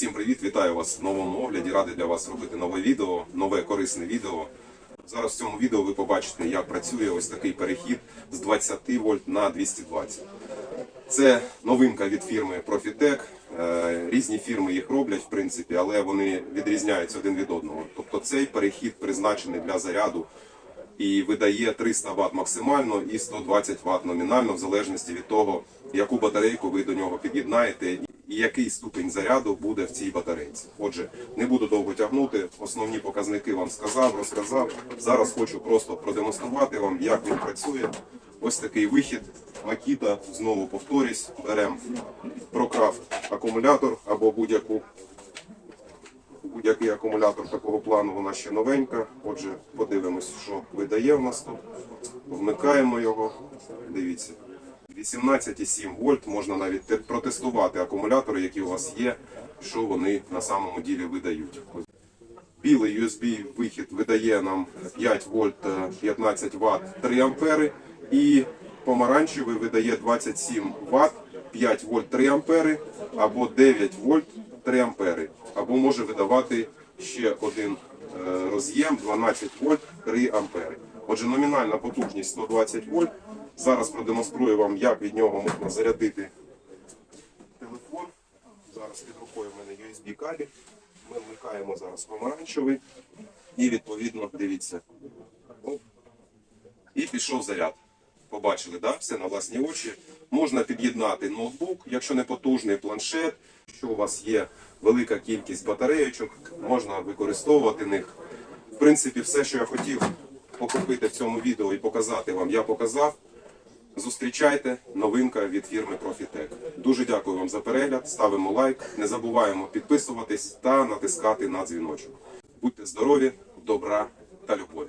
Всім привіт, вітаю вас в новому огляді. Радий для вас робити нове відео, нове корисне відео. Зараз в цьому відео ви побачите, як працює ось такий перехід з 20 вольт на 220. Це новинка від фірми Profitec. Е, Різні фірми їх роблять, в принципі, але вони відрізняються один від одного. Тобто цей перехід призначений для заряду і видає 300 Вт максимально і 120 Вт номінально, в залежності від того, яку батарейку ви до нього під'єднаєте і який ступень заряду буде в цій батарейці. Отже, не буду довго тягнути. Основні показники вам сказав, розказав. Зараз хочу просто продемонструвати вам, як він працює. Ось такий вихід. Макіта, знову повторюсь, беремо прокрафт акумулятор або будь-яку будь-який акумулятор такого плану, вона ще новенька. Отже, подивимось, що видає в нас тут. Вмикаємо його. Дивіться. 18,7 вольт можна навіть протестувати акумулятори, які у вас є, що вони на самому ділі видають. Білий USB вихід видає нам 5 вольт е, 15 Вт 3 ампери і помаранчевий видає 27 Вт 5 вольт 3 ампери або 9 вольт 3 ампери, або може видавати ще один е, роз'єм 12 вольт 3 ампери. Отже, номінальна потужність 120 вольт. Зараз продемонструю вам, як від нього можна зарядити телефон. Зараз під рукою в мене USB кабель. Ми вмикаємо зараз помаранчевий. І відповідно, дивіться. Оп. І пішов заряд. Побачили, да? все на власні очі. Можна під'єднати ноутбук, якщо не потужний планшет. Якщо у вас є велика кількість батарейочок, можна використовувати них. В принципі, все, що я хотів покупити в цьому відео і показати вам, я показав. Зустрічайте новинка від фірми Profitec. Дуже дякую вам за перегляд. Ставимо лайк, не забуваємо підписуватись та натискати на дзвіночок. Будьте здорові, добра та любові.